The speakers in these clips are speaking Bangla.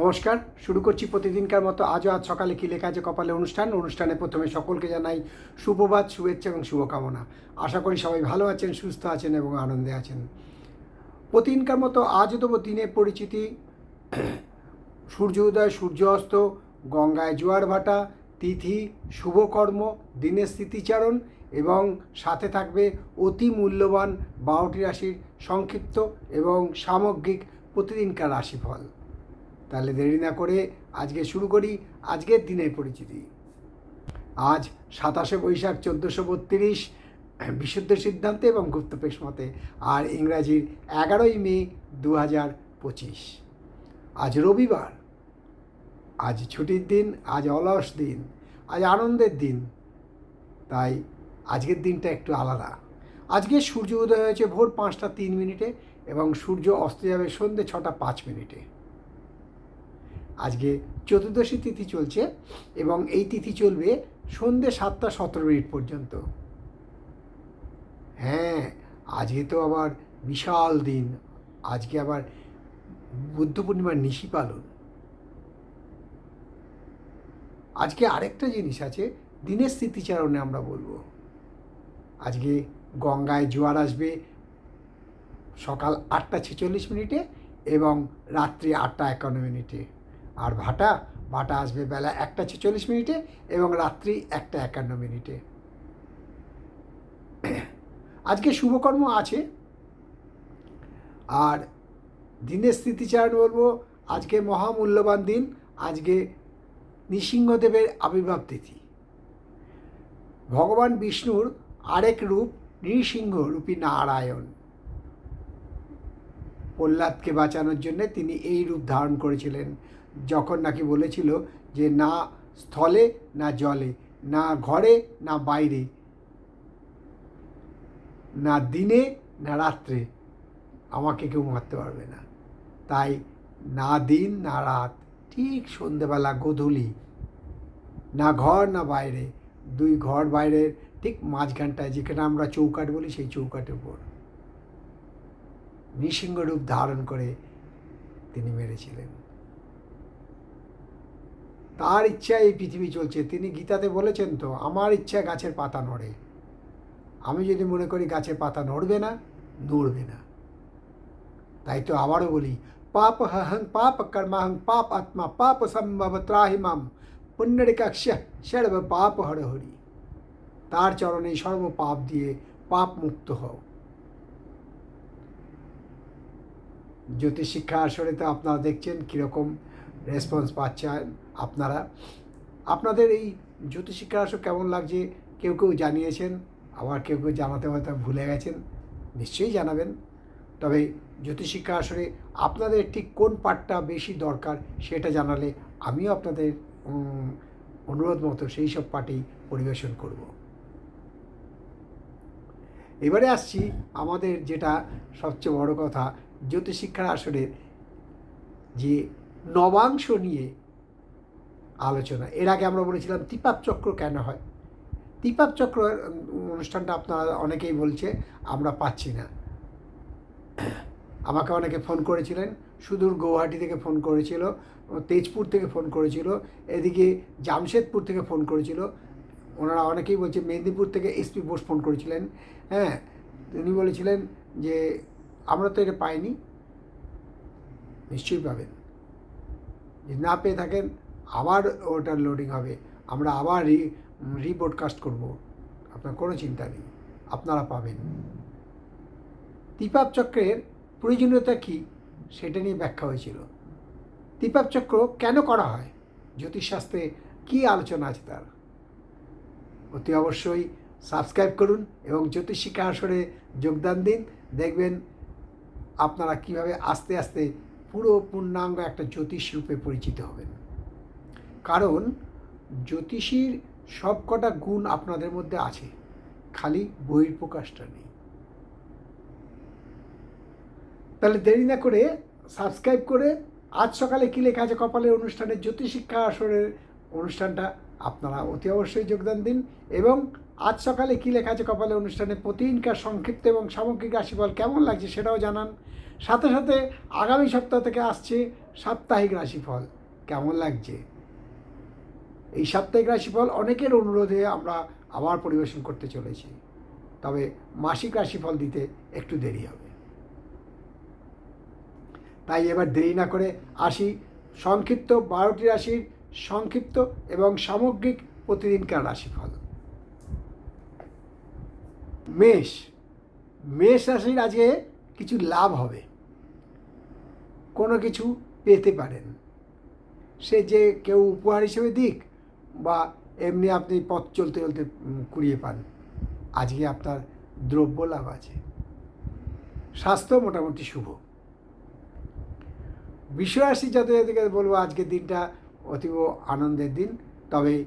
নমস্কার, শুরু করছি প্রতিদিনকার মতো আজও আজ সকালে কি লেখা আছে কপালে অনুষ্ঠান। অনুষ্ঠানে প্রথমে সকলকে জানাই সুপ্রভাত, শুভেচ্ছা এবং শুভকামনা। আশা করি সবাই ভালো আছেন, সুস্থ আছেন এবং আনন্দে আছেন। প্রতিদিনকার মতো আজও দেবো দিনের পরিচিতি। সূর্য উদয়, সূর্য অস্ত, গঙ্গায় জোয়ার ভাটা, তিথি, শুভকর্ম, দিনের স্মৃতিচারণ এবং সাথে থাকবে অতি মূল্যবান বারোটি রাশির সংক্ষিপ্ত এবং সামগ্রিক প্রতিদিনকার রাশিফল। তাহলে দেরি না করে আজকে শুরু করি আজকের দিনের পরিচিতি। আজ সাতাশে বৈশাখ চোদ্দোশো বত্রিশ, বিশুদ্ধ সিদ্ধান্তে এবং গুপ্তপেশ মতে আর ইংরাজির এগারোই মে দু হাজার পঁচিশ। আজ রবিবার, আজ ছুটির দিন, আজ অলস দিন, আজ আনন্দের দিন, তাই আজকের দিনটা একটু আলাদা। আজকে সূর্য উদয় হয়েছে ভোর পাঁচটা তিন মিনিটে এবং সূর্য অস্ত যাবে সন্ধ্যে ছটা পাঁচ মিনিটে। আজকে চতুর্দশী তিথি চলছে এবং এই তিথি চলবে সন্ধ্যে সাতটা সতেরো মিনিট পর্যন্ত। হ্যাঁ আজকে তো আবার বিশাল দিন। আজকে আবার বুদ্ধ পূর্ণিমার নিশি পালন। আজকে আরেকটা জিনিস আছে, দিনের স্মৃতিচারণে আমরা বলব। আজকে গঙ্গায় জোয়ার আসবে সকাল আটটা ছেচল্লিশ মিনিটে এবং রাত্রি আটটা একান্ন মিনিটে। আর ভাটা ভাটা আসবে বেলা একটা ছেচল্লিশ মিনিটে এবং রাত্রি একটা একান্ন মিনিটে। আজকে শুভকর্ম আছে। আর দিনের স্মৃতিচারণ বলব, আজকে মহামূল্যবান দিন, আজকে নৃসিংহদেবের আবির্ভাব তিথি। ভগবান বিষ্ণুর আরেক রূপ নৃসিংহ রূপী নারায়ণ। প্রহ্লাদকে বাঁচানোর জন্য তিনি এই রূপ ধারণ করেছিলেন। যখন নাকি বলেছিল যে না স্থলে, না জলে, না ঘরে, না বাইরে, না দিনে, না রাত্রে, আমাকে কেউ মারতে পারবে না। তাই না দিন, না রাত, ঠিক সন্ধেবেলা গোধূলি, না ঘর, না বাইরে, দুই ঘর বাইরের ঠিক মাঝখানটায় যেখানে আমরা চৌকাট বলি সেই চৌকাটের উপর। নৃসিংহ রূপ ধারণ করে তিনি মেরেছিলেন। তার ইচ্ছা এই পৃথিবী চলছে। তিনি গীতাতে বলেছেন তো, আমার ইচ্ছা গাছের পাতা নড়ে। আমি যদি মনে করি গাছের পাতা নড়বে না নড়বে না। তাই তো আবারও বলি, পাপ হহং, পাপ কর্মাহং, পাপ আত্মা, পাপ সম্ভব ত্রাহিমাম পুণ্যরিকাক্ষ সর্ব পাপ হরহরি। তার চরণে সর্ব পাপ দিয়ে পাপ মুক্ত হও। জ্যোতিষ শিক্ষা আসরে তো আপনারা দেখছেন কীরকম রেসপন্স পাচ্ছেন আপনারা। আপনাদের এই জ্যোতিষ শিক্ষা কেমন লাগছে? কেউ কেউ জানিয়েছেন, আবার কেউ কেউ জানাতে হয়তো ভুলে গেছেন, নিশ্চয়ই জানাবেন। তবে জ্যোতিষিক্ষা আসরে আপনাদের ঠিক কোন পার্টটা বেশি দরকার সেটা জানালে আমিও আপনাদের অনুরোধ মতো সেই সব পার্টি পরিবেশন করব। এবারে আসছি আমাদের যেটা সবচেয়ে বড় কথা জ্যোতিষিক্ষার আসরের যে নবাংশ নিয়ে আলোচনা। এর আগে আমরা বলেছিলাম তিপাপ চক্র কেন হয়? তিপাপ চক্র অনুষ্ঠানটা আপনারা অনেকেই বলছে, আমরা পাচ্ছি না। আমাকে অনেকে ফোন করেছিলেন, সুদূর গৌহাটি থেকে ফোন করেছিল, তেজপুর থেকে ফোন করেছিল, এদিকে জামশেদপুর থেকে ফোন করেছিল। ওনারা অনেকেই বলছে মেদিনীপুর থেকে এসপি বোস ফোন করেছিলেন। হ্যাঁ তিনি বলেছিলেন যে, আমরা তো এটা পাইনি। নিশ্চয়ই পাবেন। যদি না পেয়ে থাকেন, আবার ওটার লোডিং হবে। আমরা আবার রি রিপোডকাস্ট করব। আপনার কোনো চিন্তা নেই। আপনারা পাবেন। তিপাপ চক্রের প্রয়োজনীয়তা কী সেটা নিয়ে ব্যাখ্যা হয়েছিল। তিপাপ চক্র কেন করা হয়? জ্যোতিষশাস্ত্রে কী আলোচনা আছে তার? অতি অবশ্যই সাবস্ক্রাইব করুন এবং জ্যোতিষ শিক্ষা আসরে যোগদান দিন। দেখবেন আপনারা কীভাবে আস্তে আস্তে পুরো পূর্ণাঙ্গ একটা জ্যোতিষ রূপে পরিচিত হবেন। কারণ জ্যোতিষীর সবকটা গুণ আপনাদের মধ্যে আছে, খালি বহির্প্রকাশটা নেই। তাহলে দেরি না করে সাবস্ক্রাইব করে আজ সকালে কী লেখা আছে কপালের অনুষ্ঠানে জ্যোতিষিক্ষা আসরের অনুষ্ঠানটা আপনারা অতি অবশ্যই যোগদান দিন এবং আজ সকালে কী লেখা আছে কপালে অনুষ্ঠানে? প্রতিদিনকার সংক্ষিপ্ত এবং সামগ্রিক রাশিফল কেমন লাগছে সেটাও জানান। সাথে সাথে আগামী সপ্তাহ থেকে আসছে সাপ্তাহিক রাশিফল, কেমন লাগছে? এই সাপ্তাহিক রাশিফল অনেকের অনুরোধে আমরা আবার পরিবেশন করতে চলেছি, তবে মাসিক রাশিফল দিতে একটু দেরি হবে। তাই এবার দেরি না করে আসি সংক্ষিপ্ত বারোটি রাশির সংক্ষিপ্ত এবং সামগ্রিক প্রতিদিনকার রাশিফল। মেষ। মেষ রাশির আজকে কিছু লাভ হবে। কোনো কিছু পেতে পারেন। সে যে কেউ উপহার হিসেবে দিক বা এমনি আপনি পথ চলতে চলতে কুড়িয়ে পান, আজকে আপনার দ্রব্য লাভ আছে। স্বাস্থ্য মোটামুটি শুভ। বিশ্বরাশি জাতজাতিকে বলব আজকের দিনটা অতীব আনন্দের দিন, তবে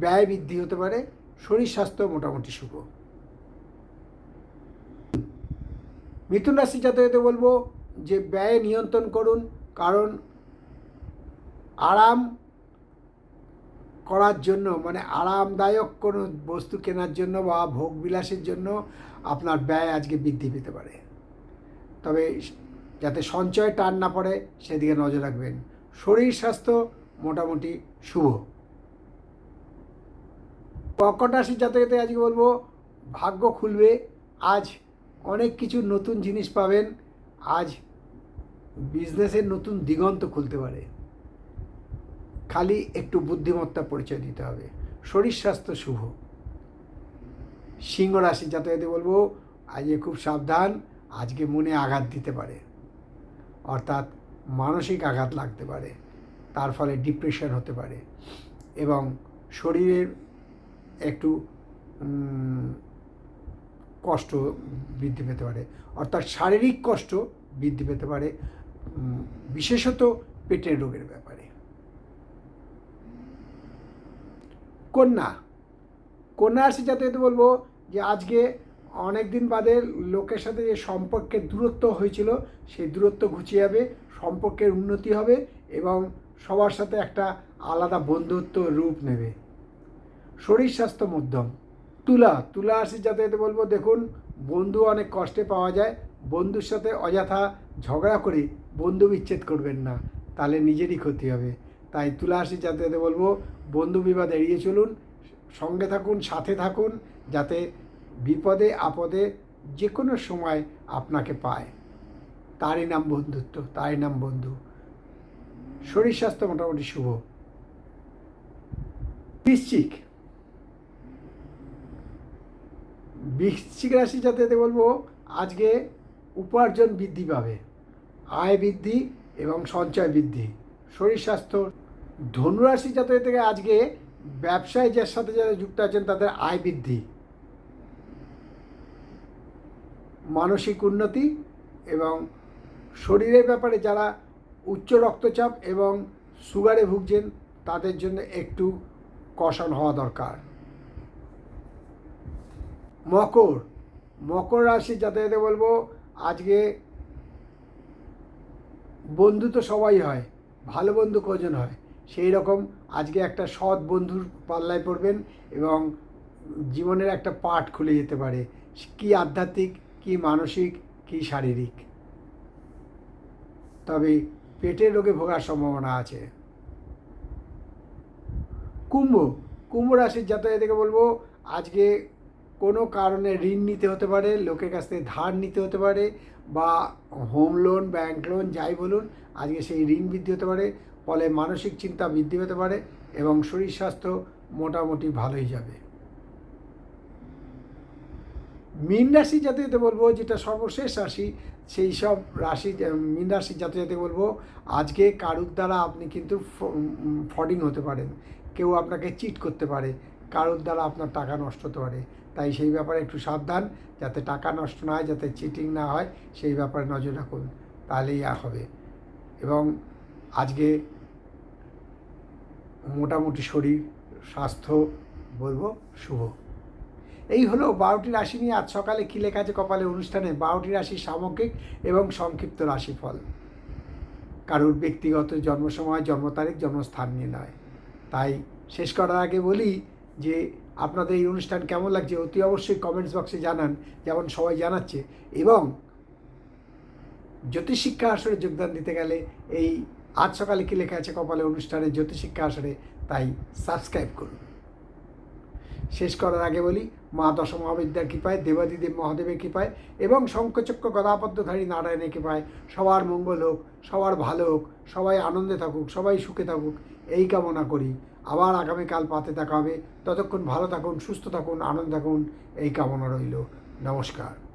ব্যয় বৃদ্ধি হতে পারে, শরীর স্বাস্থ্য মোটামুটি শুভ। মিথুন রাশি জাতকদের বলব যে ব্যয় নিয়ন্ত্রণ করুন, কারণ আরাম করার জন্য মানে আরামদায়ক কোনো বস্তু কেনার জন্য বা ভোগ বিলাসের জন্য আপনার ব্যয় আজকে বৃদ্ধি পেতে পারে। তবে যাতে সঞ্চয় টান না পড়ে, সেদিকে নজর রাখবেন। শরীর স্বাস্থ্য মোটামুটি শুভ। কর্কট রাশির জাতকতে আজকে বলব, ভাগ্য খুলবে। আজ অনেক কিছু নতুন জিনিস পাবেন। আজ বিজনেসের নতুন দিগন্ত খুলতে পারে। খালি একটু বুদ্ধিমত্তা পরিচয় দিতে হবে। শরীর স্বাস্থ্য শুভ। সিংহ রাশি জাতকতে বলব, আজকে খুব সাবধান, আজকে মনে আঘাত দিতে পারে। অর্থাৎ মানসিক আঘাত লাগতে পারে। তার ফলে ডিপ্রেশন হতে পারে। এবং শরীরের একটু কষ্ট বৃদ্ধি পেতে পারে। অর্থাৎ শারীরিক কষ্ট বৃদ্ধি পেতে পারে বিশেষত পেটের রোগের ব্যাপারে। কন্যা। কন্যা রাশি জাতকদের বলব যে, আজকে অনেক দিন বাদে লোকের সাথে যে সম্পর্কের দূরত্ব হয়েছিল, সেই দূরত্ব ঘুচিয়ে যাবে, সম্পর্কের উন্নতি হবে এবং সবার সাথে একটা আলাদা বন্ধুত্ব রূপ নেবে। শরীর স্বাস্থ্য মধ্যম। তুলা। তুলা রাশির জাতকদের বলব, দেখুন বন্ধু অনেক কষ্টে পাওয়া যায়, বন্ধুর সাথে অযথা ঝগড়া করে বন্ধু বিচ্ছেদ করবেন না, তাহলে নিজেরই ক্ষতি হবে। তাই তুলা যাতে বলব, বন্ধু বিবাদ এড়িয়ে চলুন, সঙ্গে থাকুন, সাথে থাকুন, যাতে বিপদে, আপদে যে কোনো সময় আপনাকে পায়। তারই নাম বন্ধুত্ব, তারই নাম বন্ধু। শরীর স্বাস্থ্য মোটামুটি শুভ। বৃশ্চিক বৃশ্চিক রাশি যাতে বলব, আজকে উপার্জন বৃদ্ধি পাবে, আয় বৃদ্ধি এবং সঞ্চয় বৃদ্ধি। শরীর স্বাস্থ্য, ধনুরাশি জাতক থেকে আজকে ব্যবসায় যার সাথে যারা যুক্ত আছেন তাদের আয় বৃদ্ধি। মানসিক উন্নতি এবং শরীরের ব্যাপারে যারা উচ্চ রক্তচাপ এবং সুগারে ভুগছেন, তাদের জন্য একটু কষণ হওয়া দরকার। মকর। মকর রাশি যাতে বলব, আজকে বন্ধু তো সবাই হয়, ভালো বন্ধু কজন হয়? সেই রকম আজকে একটা সৎ বন্ধুর পাল্লায় পড়বেন এবং জীবনের একটা পাঠ খুলে যেতে পারে, কি আধ্যাত্মিক, কি মানসিক, কি শারীরিক। তবে পেটের রোগে ভোগার সম্ভাবনা আছে। কুম্ভ। কুম্ভ রাশির জাতক বলব, আজকে কোনো কারণে ঋণ নিতে হতে পারে, লোকের কাছ থেকে ধার নিতে হতে পারে, বা হোম লোন ব্যাংক লোন যাই বলুন, আজকে সেই ঋণ বৃদ্ধি হতে পারে, ফলে মানসিক চিন্তা বৃদ্ধি পেতে পারে এবং শরীর স্বাস্থ্য মোটামুটি ভালোই যাবে। মীন রাশি জাতীয়তে বলব, যেটা সর্বশেষ রাশি, সেই সব রাশি, মীন রাশি জাতীয়তে বলব, আজকে কারুর দ্বারা আপনি কিন্তু ফডিং হতে পারেন। কেউ আপনাকে চিট করতে পারে, কারোর দ্বারা আপনার টাকা নষ্ট হতে পারে। তাই সেই ব্যাপারে একটু সাবধান, যাতে টাকা নষ্ট না হয়, যাতে চিটিং না হয়, সেই ব্যাপারে নজর রাখুন। তাহলেই আর হবে। এবং আজকে মোটামুটি শরীর, স্বাস্থ্য বলব শুভ। এই হলো বারোটি রাশি নিয়ে আজ সকালে কী লেখা আছে কপালে অনুষ্ঠানে? বারোটি রাশির সামগ্রিক এবং সংক্ষিপ্ত রাশিফল। কারুর ব্যক্তিগত জন্ম সময় জন্ম তারিখ জন্মস্থান নিয়ে নয়। তাই শেষ করার আগে বলি যে আপনাদের এই অনুষ্ঠান কেমন লাগছে অতি অবশ্যই কমেন্টস বক্সে জানান, যেমন সবাই জানাচ্ছে। এবং জ্যোতিষশিক্ষা আসরে যোগদান দিতে গেলে এই আজ সকালে কি লেখা আছে কপালে অনুষ্ঠানে জ্যোতিষশিক্ষা আসরে, তাই সাবস্ক্রাইব করুন। শেষ করার আগে বলি, মা দশ মহাবিদ্যার কৃপায়, দেবাদিদেব মহাদেবের কৃপায় এবং শঙ্কচক্র গদাপদ্মধারী নারায়ণের কৃপায় সবার মঙ্গল হোক, সবার ভালো হোক, সবাই আনন্দে থাকুক, সবাই সুখে থাকুক, এই কামনা করি। আবার আগামীকাল পাতে দেখা হবে। ততক্ষণ ভালো থাকুন, সুস্থ থাকুন, আনন্দ থাকুন। এই কামনা রইল। নমস্কার।